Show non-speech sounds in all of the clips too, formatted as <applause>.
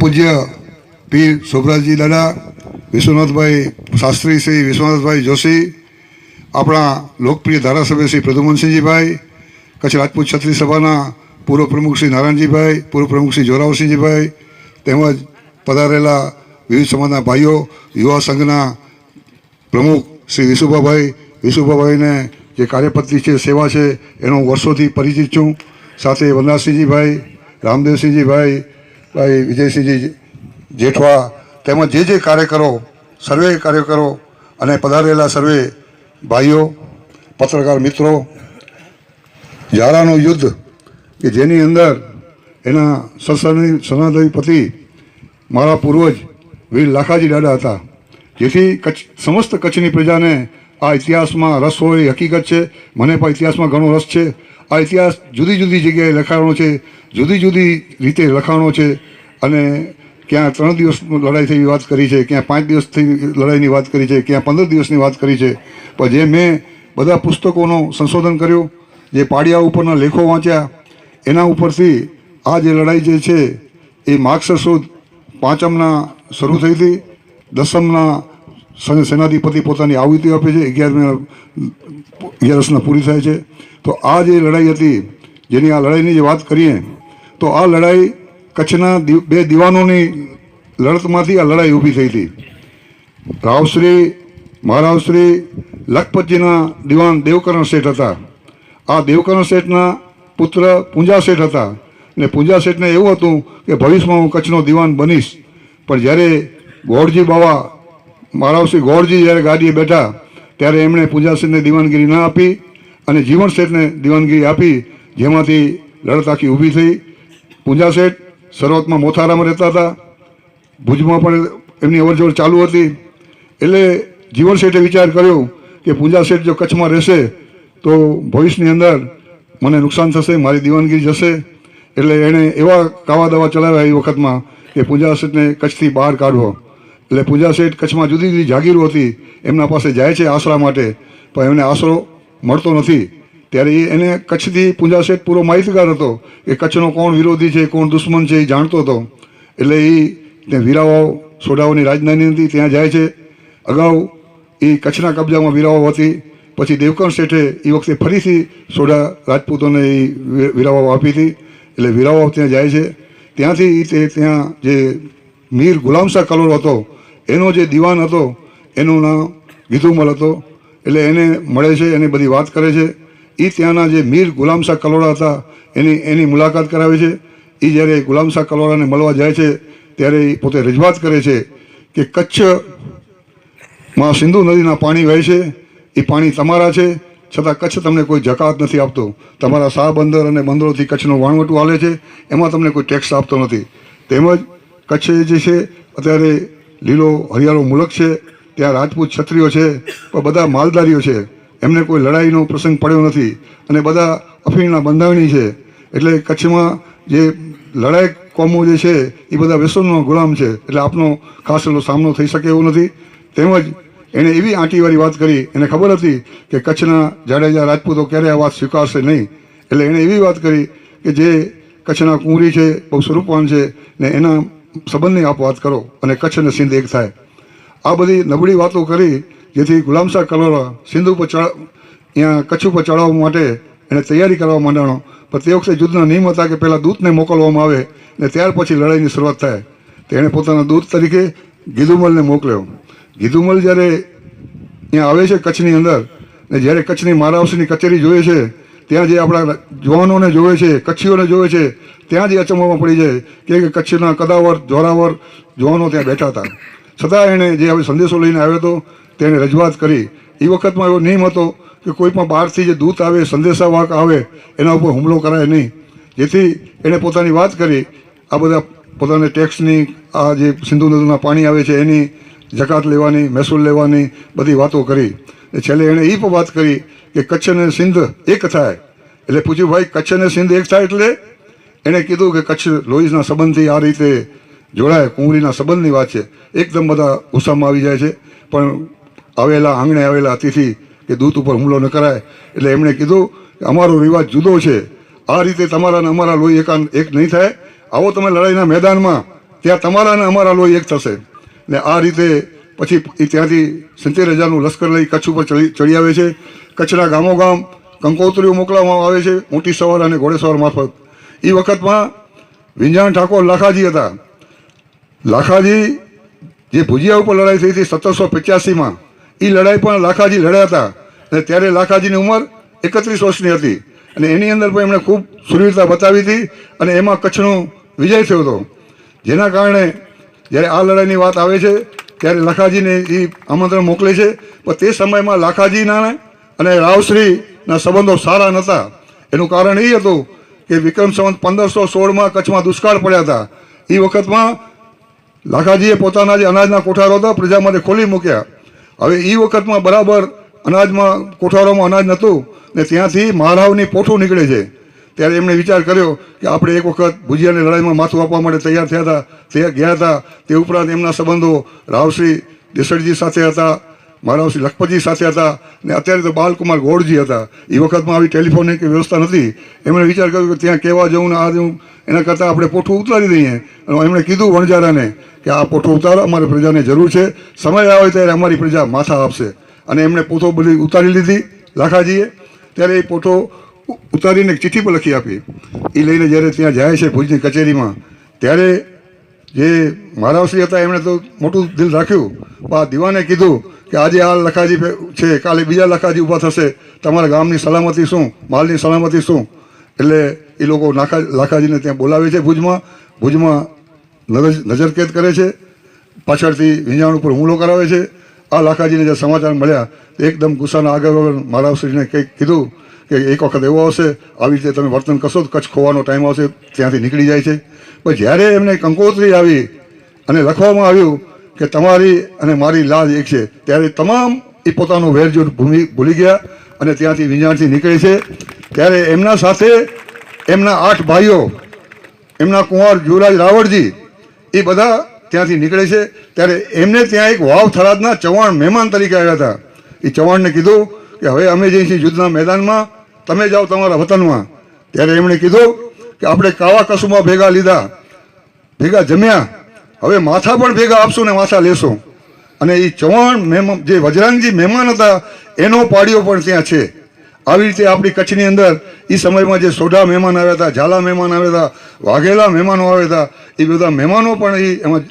પૂજ્ય પીર શોભરાજજી દાદા, વિશ્વનાથભાઈ શાસ્ત્રી શ્રી વિશ્વનાથભાઈ જોશી, આપણા લોકપ્રિય ધારાસભ્ય શ્રી પ્રદુમનસિંહજીભાઈ કચ્છ રાજપૂત ક્ષત્રિય સભાના પૂર્વ પ્રમુખ શ્રી નારાયણજીભાઈ, પૂર્વ પ્રમુખ શ્રી જોરાવસિંહજીભાઈ તેમજ પધારેલા વિવિધ સમાજના ભાઈઓ, યુવા સંઘના પ્રમુખ શ્રી વિશુભાભાઈ. વિશુભાભાઈને જે કાર્યપતિ છે, સેવા છે, એનો વર્ષોથી પરિચિત છું. સાથે વનરાજસિંહજીભાઈ રામદેવસિંહજીભાઈ ભાઈ વિજયસિંહજી, જેઠવા તેમજ જે જે કાર્યકરો, સર્વે કાર્યકરો અને પધારેલા સર્વે ભાઈઓ, પત્રકાર મિત્રો, ઝારાનું યુદ્ધ કે જેની અંદર એના સત્સની સનાતનપતિ મારા પૂર્વજ વીર લાખાજી દાદા હતા, જેથી કચ્છ, સમસ્ત કચ્છની પ્રજાને આ ઇતિહાસમાં રસ હોય હકીકત છે. મને પણ ઇતિહાસમાં ઘણો રસ છે. આ ઇતિહાસ જુદી જુદી જગ્યાએ લખાણો છે, જુદી જુદી રીતે લખાણો છે અને ક્યાં ત્રણ દિવસ લડાઈ થઈ વાત કરી છે, ક્યાં પાંચ દિવસથી લડાઈની વાત કરી છે, ક્યાં પંદર દિવસની વાત કરી છે. પણ જે મેં બધા પુસ્તકોનું સંશોધન કર્યું, જે પાડિયા ઉપરના લેખો વાંચ્યા, એના ઉપરથી આ જે લડાઈ જે છે, એ માર્ક્સ સુદ પાંચમના શરૂ થઈ હતી, દસમના સેનાધિપતિ પોતાની આવૃત્તિ આપે છે, અગિયારમી અગિયારસના પૂરી થાય છે. તો આ જે લડાઈ હતી, જેની આ લડાઈની જે વાત કરીએ, તો આ લડાઈ કચ્છના બે દિવાનોની લડતમાંથી આ લડાઈ ઊભી થઈ હતી. રાવશ્રી, મહારાવશ્રી લખપતજીના દિવાન દેવકરણ શેઠ હતા. આ દેવકરણ શેઠના પુત્ર પૂંજા શેઠ હતા. ને પૂંજા શેઠને એવું હતું કે ભવિષ્યમાં હું કચ્છનો દિવાન બનીશ. પણ જ્યારે ગોળજી બાવા, મહારાવશ્રી ગોળજી જ્યારે ગાદીએ બેઠા, ત્યારે એમણે પૂંજા શેઠને દિવાનગીરી ના આપી. અને જીવન શેઠને દિવાનગીરી આપી, જેમાંથી લડત આખી ઊભી થઈ. પૂંજા શેઠ શરૂઆતમાં મોથારામાં રહેતા હતા. ભુજમાં પણ એમની અવરજવર ચાલુ હતી. એટલે જીવન શેઠે વિચાર કર્યો કે પૂંજા શેઠ જો કચ્છમાં રહેશે, તો ભવિષ્યની અંદર મને નુકસાન થશે, મારી દિવાનગીરી જશે. એટલે એણે એવા કાવા દવા ચલાવ્યા એ વખતમાં કે પૂંજા શેઠને કચ્છથી બહાર કાઢવો. એટલે પૂંજા શેઠ કચ્છમાં જુદી જુદી જાગીરો હતી. એમના પાસે જાય છે આશરા માટે. પણ એમને આશરો મળતો નથી. ત્યારે એ એને કચ્છથી પૂંજા શેઠ પૂરો માહિતગાર હતો. કે કચ્છનો કોણ વિરોધી છે, કોણ દુશ્મન છે એ જાણતો હતો. એટલે એ ત્યાં વીરાવાઓ સોડાઓની રાજધાની હતી, ત્યાં જાય છે. અગાઉ એ કચ્છના કબજામાં વીરાવાઓ હતી. પછી દેવકણ શેઠે એ વખતે ફરીથી સોડા રાજપૂતોને એ વીરાવાઓ આપી હતી. એટલે વીરાવાઓ ત્યાં જાય છે. ત્યાંથી તે ત્યાં જે મીર ગુલામશાહ કલોર હતો, એનો જે દિવાન હતો, એનું નામ ગીધુમલ હતો. એટલે એને મળે છે, એની બધી વાત કરે છે. એ ત્યાંના જે મીર ગુલામશાહ કલોડા હતા, એની એની મુલાકાત કરાવે છે. એ જ્યારે ગુલામશાહ કલોડાને મળવા જાય છે, ત્યારે એ પોતે રજૂઆત કરે છે કે કચ્છમાં સિંધુ નદીના પાણી વહે છે એ પાણી તમારા છે, છતાં કચ્છ તમને કોઈ જકાત નથી આપતો. તમારા શાહ બંદર અને બંદરોથી કચ્છનું વાણવટું હાલે છે, એમાં તમને કોઈ ટેક્સ આપતો નથી. તેમજ કચ્છ જે છે, અત્યારે લીલો હરિયાળો મુલક છે ત્યાં રાજપૂત ક્ષત્રિયો છે, પણ બધા માલધારીઓ છે. એમને કોઈ લડાઈનો પ્રસંગ પડ્યો નથી. અને બધા અફીણના બંધાવણી છે. એટલે કચ્છમાં જે લડાઈ કોમો જે છે, એ બધા વ્યસનનો ગુલામ છે. એટલે આપનો ખાસ એનો સામનો થઈ શકે એવો નથી. તેમજ એણે એવી આંટીવાળી વાત કરી, એને ખબર હતી કે કચ્છના જાડેજા રાજપૂતો ક્યારે આ વાત સ્વીકારશે નહીં. એટલે એણે એવી વાત કરી કે જે કચ્છના કુંવરી છે, બહુ સ્વરૂપવાન છે, ને એના સંબંધની આપ વાત કરો. અને કચ્છ અને સિંધ એક થાય. આ બધી નબળી વાતો કરી, જેથી ગુલામશાહ કલોરા સિંધુ પર ચડ અહીંયા કચ્છ ઉપર ચડાવવા માટે એને તૈયારી કરવા માંડવાનો. પણ તે વખતે યુદ્ધના નિયમ હતા કે પહેલાં દૂતને મોકલવામાં આવે ને ત્યાર પછી લડાઈની શરૂઆત થાય. તેણે પોતાના દૂત તરીકે ગીધુમલને મોકલ્યો. ગીધુમલ જ્યારે અહીંયા આવે છે કચ્છની અંદર ને જ્યારે કચ્છની મહારાષ્ટ્રની કચેરી જોઈએ છે, ત્યાં જે આપણા જવાનોને જોવે છે, કચ્છીઓને જોવે છે, ત્યાં જ અચંબામાં પડી જાય. કે કચ્છના કદાવર, જોરાવર જવાનો ત્યાં બેઠા હતા. છતાં એણે જે હવે સંદેશો લઈને આવ્યો હતો, તેણે રજૂઆત કરી. એ વખતમાં એવો નિયમ હતો કે કોઈ પણ બહારથી જે દૂત આવે, સંદેશાવાહક આવે, એના ઉપર હુમલો કરાય નહીં. જેથી એણે પોતાની વાત કરી. આ બધા પોતાને ટેક્સની, આ જે સિંધુ નદીના પાણી આવે છે, એની જકાત લેવાની, મહેસૂલ લેવાની બધી વાતો કરી. છેલ્લે એણે એ પણ વાત કરી કે કચ્છ અને સિંધ એક થાય. એટલે પૂછ્યું ભાઈ કચ્છ અને સિંધ એક થાય એટલે એણે કીધું કે કચ્છ લોહીના સંબંધથી આ રીતે જોડાય, કુંવરીના સંબંધની વાત છે. એકદમ બધા ગુસ્સામાં આવી જાય છે. પણ આવેલા, આંગણે આવેલા અતિથિ કે દૂત ઉપર હુમલો ન કરાય. એટલે એમણે કીધું કે અમારો રિવાજ જુદો છે. આ રીતે તમારા ને અમારા લોહી એકાંત એક નહીં થાય. આવો તમે લડાઈના મેદાનમાં. ત્યાં તમારા ને અમારા લોહી એક થશે. ને આ રીતે પછી એ ત્યાંથી સિત્તેર હજારનું લશ્કર લઈ કચ્છ ઉપર ચડી ચડી આવે છે. કચ્છના ગામો ગામ કંકોત્રીઓ મોકલવામાં આવે છે. ઊંટી સવાર અને ઘોડેસવાર મારફત. એ વખતમાં વિંજાણ ઠાકોર લાખાજી હતા. લાખાજી, જે ભુજિયા ઉપર લડાઈ થઈ હતી સત્તરસો પચાસીમાં એ લડાઈ પણ લાખાજી લડ્યા હતા. અને ત્યારે લાખાજીની ઉંમર એકત્રીસ વર્ષની હતી. અને એની અંદર પણ એમણે ખૂબ સુરવીરતા બતાવી હતી અને એમાં કચ્છનો વિજય થયો હતો. જેના કારણે જ્યારે આ લડાઈની વાત આવે છે, ત્યારે લાખાજીને એ આમંત્રણ મોકલે છે. પણ તે સમયમાં લાખાજીના અને રાવશ્રીના સંબંધો સારા નહોતા. એનું કારણ એ હતું કે વિક્રમ સંવત પંદરસો સોળમાં કચ્છમાં દુષ્કાળ પડ્યા હતા. એ વખતમાં લાખાજીએ પોતાના જે અનાજના કોઠારો હતા પ્રજા માટે ખોલી મૂક્યા. હવે એ વખતમાં બરાબર અનાજમાં, કોઠારોમાં અનાજ નહોતું ને ત્યાંથી મહારાવની પોઠું નીકળે છે. ત્યારે એમણે વિચાર કર્યો કે આપણે એક વખત ભુજિયાની લડાઈમાં માથું આપવા માટે તૈયાર થયા હતા, તે ગયા હતા. તે ઉપરાંત એમના સંબંધો રાવશ્રી દેસડજી સાથે હતા, મહારાવશ્રી લખપતજી સાથે હતા ને અત્યારે તો બાલકુમાર ગોળજી હતા. એ વખતમાં આવી ટેલિફોનની વ્યવસ્થા નથી એમણે વિચાર કર્યો કે ત્યાં કહેવા જવું ને આ એના કરતાં આપણે પોઠું ઉતારી દઈએ. અને એમણે કીધું વણજારાને કે આ પોઠું ઉતારો, અમારે પ્રજાને જરૂર છે. સમય આવે ત્યારે અમારી પ્રજા માથા આપશે. અને એમણે પોથો બધી ઉતારી લીધી, લાખાજીએ. ત્યારે એ પોઠો ઉતારીને ચિઠ્ઠી પર લખી આપી. એ લઈને જ્યારે ત્યાં જાય છે ભુજની કચેરીમાં, ત્યારે જે મહારાવશ્રી હતા, એમણે તો મોટું દિલ રાખ્યું. પણ આ દીવાને કીધું કે આજે આ લખાજી છે, કાલે બીજા લખાજી ઊભા થશે. તમારા ગામની સલામતી શું? માલની સલામતી શું? એટલે એ લોકો નાખા લાખાજીને ત્યાં બોલાવે છે ભુજમાં. ભુજમાં નજર નજરકેદ કરે છે. પાછળથી વિંજાણ ઉપર હુમલો કરાવે છે. આ લાખાજીને જે સમાચાર મળ્યા એકદમ ગુસ્સાના આગળ વગર મહારાવશ્રીને કંઈક કીધું કે એક વખત એવો આવશે આવી રીતે તમે વર્તન કરશો તો કચ્છ ખોવાનો ટાઈમ આવશે, ત્યાંથી નીકળી જાય છે. પણ જ્યારે એમને કંકોત્રી આવી અને લખવામાં આવ્યું કે તમારી અને મારી લાજ એક છે, ત્યારે તમામ એ પોતાનું વેરજોટ ભૂમિ ભૂલી ગયા. અને ત્યાંથી વિંજાણથી નીકળે છે. ત્યારે એમના સાથે એમના આઠ ભાઈઓ, એમના કુંવર જુરાજ રાવળજી, એ બધા ત્યાંથી નીકળે છે. ત્યારે એમને ત્યાં એક વાવ થરાદના ચવાણ મહેમાન તરીકે આવ્યા હતા. એ ચવાણને કીધું કે, હવે અમે જઈએ છીએ યુદ્ધના મેદાનમાં, તમે જાઓ તમારા વતનમાં. ત્યારે એમણે કીધું કે, આપણે કાવા કસુમાં ભેગા લીધા, ભેગા જમ્યા. હવે માથા પણ ભેગા આપશું ને માથા લેશું. અને એ ચૌહાણ મહેમાન જે વજરાંગજી મહેમાન હતા, એનો પાડીઓ પણ ત્યાં છે. આવી રીતે આપણી કચ્છની અંદર એ સમયમાં જે સોઢા મહેમાન આવ્યા હતા, ઝાલા મહેમાન આવ્યા હતા, વાઘેલા મહેમાનો આવ્યા હતા એ બધા મહેમાનો પણ એ એમાં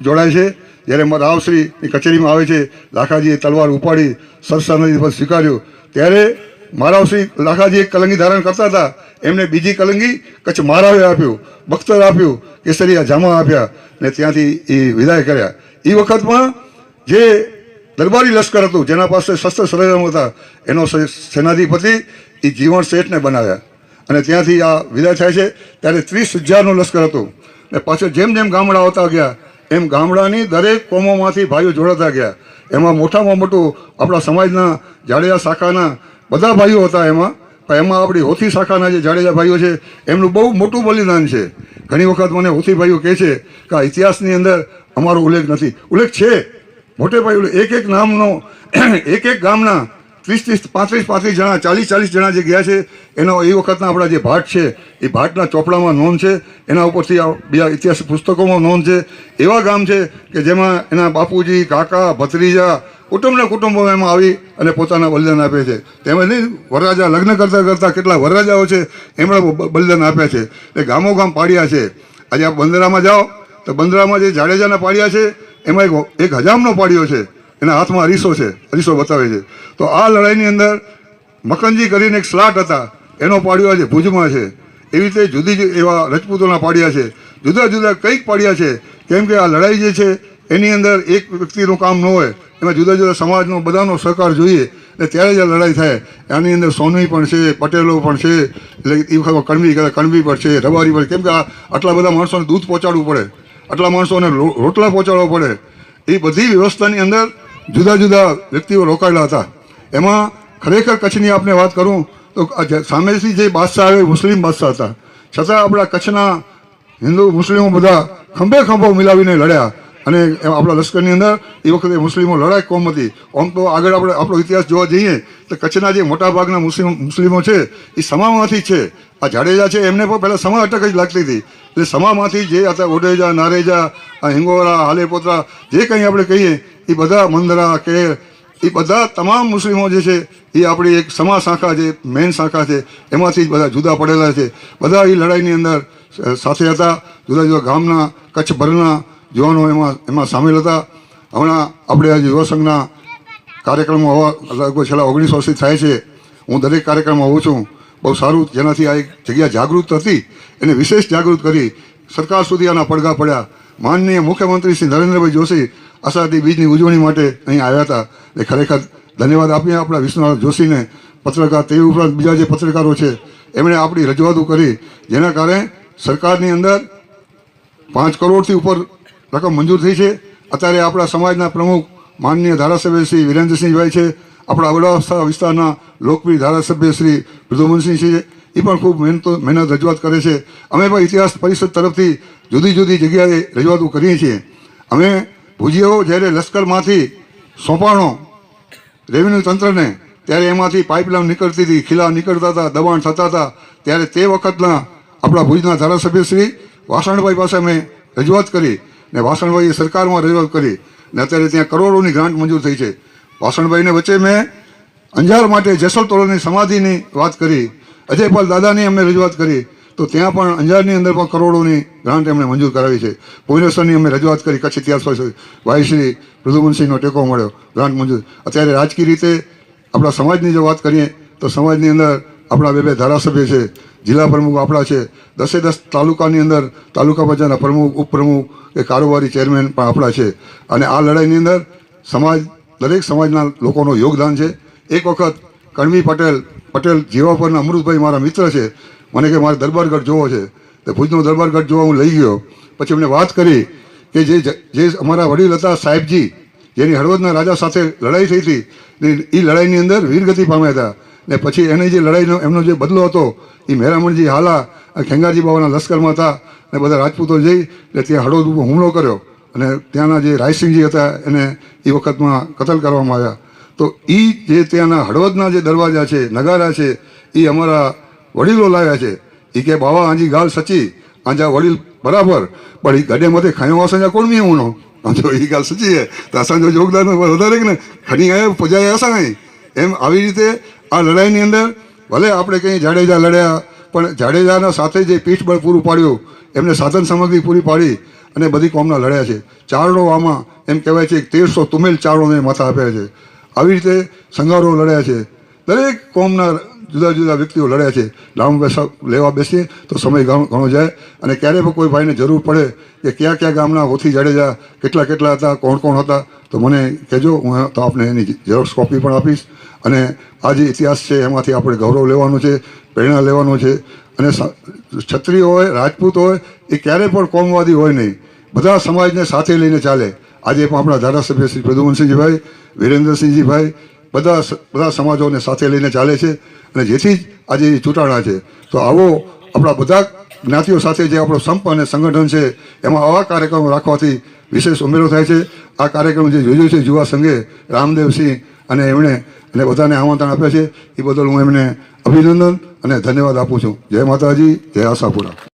જોડાય છે. જ્યારે મારા એ કચેરીમાં આવે છે, લાખાજીએ તલવાર ઉપાડી, સરસા નદી પર સ્વીકાર્યો. ત્યારે મહારાવશ્રી લાખાજી એક કલંગી ધારણ કરતા હતા. એમને બીજી કલંગી કચ્છ મહારાવે આપ્યું, બખ્તર આપ્યું, કેસરિયા જામા આપ્યા ને ત્યાંથી એ વિદાય કર્યા. એ વખતમાં જે દરબારી લશ્કર હતું, જેના પાસે શસ્ત્ર સરંજામ હતા, એનો સેનાધિપતિ એ જીવણ શેઠને બનાવ્યા. અને ત્યાંથી આ વિદાય થાય છે, ત્યારે ત્રીસ હજારનું લશ્કર હતું. ને પાછળ જેમ જેમ ગામડા આવતા ગયા, એમ ગામડાની દરેક કોમોમાંથી ભાઈઓ જોડાતા ગયા. એમાં મોટામાં મોટું આપણા સમાજના જાડેજા શાખાના બધા ભાઈઓ હતા એમાં. પણ એમાં આપણી હોથી શાખાના જે જાડેજા ભાઈઓ છે, એમનું બહુ મોટું બલિદાન છે. ઘણી વખત મને હોથી ભાઈઓ કહે છે કે આ ઇતિહાસની અંદર અમારો ઉલ્લેખ નથી. ઉલ્લેખ છે. મોટે ભાઈ એક એક નામનો, <clears throat> એક એક ગામના ત્રીસ ત્રીસ પાંત્રીસ પાંત્રીસ જણા, ચાલીસ ચાલીસ જણા જે ગયા છે, એનો એ વખતના આપણા જે ભાટ છે, એ ભાટના ચોપડામાં નોંધ છે, એના ઉપરથી આ બીજા ઇતિહાસ પુસ્તકોમાં નોંધ છે. એવા ગામ છે કે જેમાં એના બાપુજી, કાકા, ભત્રીજા કુટુંબના કુટુંબો એમાં આવી અને પોતાના બલિદાન આપે છે. તેમજ નહીં, વરરાજા લગ્ન કરતાં કરતાં કેટલા વરરાજાઓ છે, એમણે બલિદાન આપ્યા છે. એ ગામો ગામ પાડ્યા છે. આજે આપ બંદરામાં જાઓ, તો બંદરામાં જે જાડેજાના પાડ્યા છે એમાં એક એક હજામનો પાડ્યો છે. એના હાથમાં અરીસો છે. અરીસો બતાવે છે. તો આ લડાઈની અંદર મકનજી કરીને એક સ્લાટ હતા. એનો પાડ્યો આજે ભુજમાં છે. એવી રીતે જુદી જુદી એવા રજપૂતોના પાડ્યા છે. જુદા જુદા કંઈક પાડ્યા છે. કેમ કે આ લડાઈ જે છે, એની અંદર એક વ્યક્તિનું કામ ન હોય. એમાં જુદા જુદા સમાજનો બધાનો સહકાર જોઈએ. એટલે ત્યારે જ આ લડાઈ થાય. આની અંદર સોની પણ છે, પટેલો પણ છે. એટલે એ વખત કણવી કણવી પણ છે, રબારી પણ કેમ કે આટલા બધા માણસોને દૂધ પહોંચાડવું પડે. આટલા માણસોને રોટલા પહોંચાડવા પડે. એ બધી વ્યવસ્થાની અંદર જુદા જુદા વ્યક્તિઓ રોકાયેલા હતા. એમાં ખરેખર કચ્છની આપને વાત કરું તો સામેથી જે બાદશાહ આવે મુસ્લિમ બાદશાહ હતા. છતાં આપણા કચ્છના હિન્દુ મુસ્લિમો બધા ખંભે ખંભો મિલાવીને લડ્યા. અને આપણા લશ્કરની અંદર એ વખતે મુસ્લિમો લડાઈ કોમ હતી. આમ તો આગળ આપણે આપણો ઇતિહાસ જોવા જઈએ તો કચ્છના જે મોટાભાગના મુસ્લિમ, મુસ્લિમો છે એ સમામાંથી છે. આ જાડેજા છે, એમને પણ પહેલાં સમા અટક જ લાગતી હતી. એટલે સમામાંથી જે હતા ઓડેજા નારેજા હિંગોરા, હાલેપોતરા, જે કંઈ આપણે કહીએ, એ બધા મંદરા કેર એ બધા તમામ મુસ્લિમો જે છે, એ આપણી એક સમા શાખા છે મેઇન શાખા છે. એમાંથી જ બધા જુદા પડેલા છે. બધા એ લડાઈની અંદર સાથે હતા. જુદા જુદા ગામના કચ્છભરના જવાનો એમાં એમાં સામેલ હતા. હમણાં આપણે આજે યુવા કાર્યક્રમો હોવા છેલ્લા ઓગણીસ વર્ષથી થાય છે. હું દરેક કાર્યક્રમમાં હોઉં છું. બહુ સારું જેનાથી આ એક જગ્યા જાગૃત હતી. એને વિશેષ જાગૃત કરી સરકાર સુધી આના પડઘા પડ્યા. માનનીય મુખ્યમંત્રી શ્રી નરેન્દ્રભાઈ જોશી આષાઢી બીજની ઉજવણી માટે અહીં આવ્યા હતા. એ ખરેખર ધન્યવાદ આપીએ આપણા વિશ્વનાથ જોશીને. પત્રકાર તે ઉપરાંત બીજા જે પત્રકારો છે, એમણે આપણી રજૂઆતો કરી, જેના કારણે સરકારની અંદર પાંચ કરોડથી ઉપર રકમ મંજૂર થઈ છે. અત્યારે આપણા સમાજના પ્રમુખ માનનીય ધારાસભ્ય શ્રી વિરેન્દ્રસિંહભાઈ છે. આપણા અબડાસા વિસ્તારના લોકપ્રિય ધારાસભ્ય શ્રી પ્રદ્યુમનસિંહ છે. એ પણ ખૂબ મહેનત મહેનત રજૂઆત કરે છે. અમે પણ ઇતિહાસ પરિષદ તરફથી જુદી જુદી જગ્યાએ રજૂઆતો કરીએ છીએ. અમે ભુજીઓ જ્યારે લશ્કરમાંથી સોંપાણો રેવન્યુ તંત્રને, ત્યારે એમાંથી પાઇપલાઇન નીકળતી હતી, ખીલા નીકળતા હતા, દબાણ થતા હતા, ત્યારે તે વખતના આપણા ભુજના ધારાસભ્ય શ્રી વાસણભાઈ પાસે અમે રજૂઆત કરી ને વાસણભાઈએ સરકારમાં રજૂઆત કરી ને અત્યારે ત્યાં કરોડોની ગ્રાન્ટ મંજૂર થઈ છે. વાસણભાઈને વચ્ચે મેં અંજાર માટે જેસલ તોરણની સમાધિની વાત કરી, અજયપાલ દાદાની અમે રજૂઆત કરી, તો ત્યાં પણ અંજારની અંદર પણ કરોડોની ગ્રાન્ટ એમણે મંજૂર કરાવી છે. ભુવનેશ્વરની અમે રજૂઆત કરી, કચ્છ ઇતિહાસ પરિષદ ભાઈ શ્રી પ્રદ્યુમનસિંહનો ટેકો મળ્યો, ગ્રાન્ટ મંજૂર. અત્યારે રાજકીય રીતે આપણા સમાજની જો વાત કરીએ, તો સમાજની અંદર આપણા બે બે ધારાસભ્ય છે, જિલ્લા પ્રમુખ આપણા છે, દસે દસ તાલુકાની અંદર તાલુકા પંચાયતના પ્રમુખ, ઉપપ્રમુખ કે કારોબારી ચેરમેન પણ આપણા છે. અને આ લડાઈની અંદર સમાજ, દરેક સમાજના લોકોનું યોગદાન છે. એક વખત કણવી પટેલ પટેલ જીવાપરના અમૃતભાઈ મારા મિત્ર છે. મને કે મારે દરબારગઢ જોવો છે. તો ભુજનો દરબારગઢ જોવા હું લઈ ગયો. પછી એમને વાત કરી કે જે જે અમારા વડીલ હતા સાહેબજી, જેની હળવદના રાજા સાથે લડાઈ થઈ હતી એ લડાઈની અંદર વીરગતિ પામ્યા હતા. ને પછી એની જે લડાઈનો, એમનો જે બદલો હતો એ મેરામણજી હાલા ખેંગાજી બાબાના લશ્કરમાં હતા ને બધા રાજપૂતો જઈ એટલે ત્યાં હળવદ ઉપર હુમલો કર્યો. અને ત્યાંના જે રાયસિંહજી હતા, એને એ વખતમાં કતલ કરવામાં આવ્યા. તો એ જે ત્યાંના હળવદના જે દરવાજા છે, નગારા છે એ અમારા વડીલો લાવ્યા છે. એ કે, બાવા, આજી ગાલ સચી. આજા વડીલ બરાબર. પણ એ ગડે મથે ખાયો અસાંજા કોણ મી ઉણો જો એ ગાલ સચી છે. તો અસાંજો યોગદાન વધારે કે ને? ખણી આયા પજાય અસાં અહીં? એમ આવી રીતે આ લડાઈની અંદર ભલે આપણે કંઈ જાડેજા લડ્યા, પણ જાડેજાના સાથે જે પીઠબળ પૂરું પાડ્યું, એમને સાધન સામગ્રી પૂરી પાડી અને બધી કોમના લડ્યા છે. ચારડો આમાં એમ કહેવાય છે કે તેરસો તુમેલ ચારડોને માથા આપ્યા છે. આવી રીતે સંગારો લડ્યા છે. દરેક કોમના જુદા જુદા વ્યક્તિઓ લડ્યા છે. લાંબ બેસા, લેવા બેસીએ તો સમય ઘણો ઘણો જાય અને ક્યારે પણ કોઈ ભાઈને જરૂર પડે કે કયા કયા ગામના હોથી જાડેજા કેટલા કેટલા હતા, કોણ કોણ હતા, તો મને કહેજો, હું તો આપને એની ઝેરોક્ષ કોપી પણ આપીશ. અને આ જે ઇતિહાસ છે, એમાંથી આપણે ગૌરવ લેવાનું છે, પ્રેરણા લેવાનું છે. અને ક્ષત્રિય હોય, રાજપૂત હોય, એ ક્યારે પણ કોમવાદી હોય નહીં. બધા સમાજને સાથે લઈને ચાલે. આજે પણ આપણા ધારાસભ્ય શ્રી પ્રદુમનસિંહજીભાઈ વિરેન્દ્રસિંહજીભાઈ બધા બધા સમાજોને સાથે લઈને ચાલે છે અને જેથી જ આજે ચૂંટાણા છે. તો આવો આપણા બધા જ્ઞાતિઓ સાથે જે આપણો સંપ અને સંગઠન છે, એમાં આવા કાર્યક્રમો રાખવાથી વિશેષ ઉમેરો થાય છે. આ કાર્યક્રમ જે યોજ્યો છે યુવા સંઘે, રામદેવસિંહ અને એમણે અને બધાને આમંત્રણ આપ્યા છે, એ બદલ હું એમને અભિનંદન અને ધન્યવાદ આપું છું. જય માતાજી, જય આશાપુરા.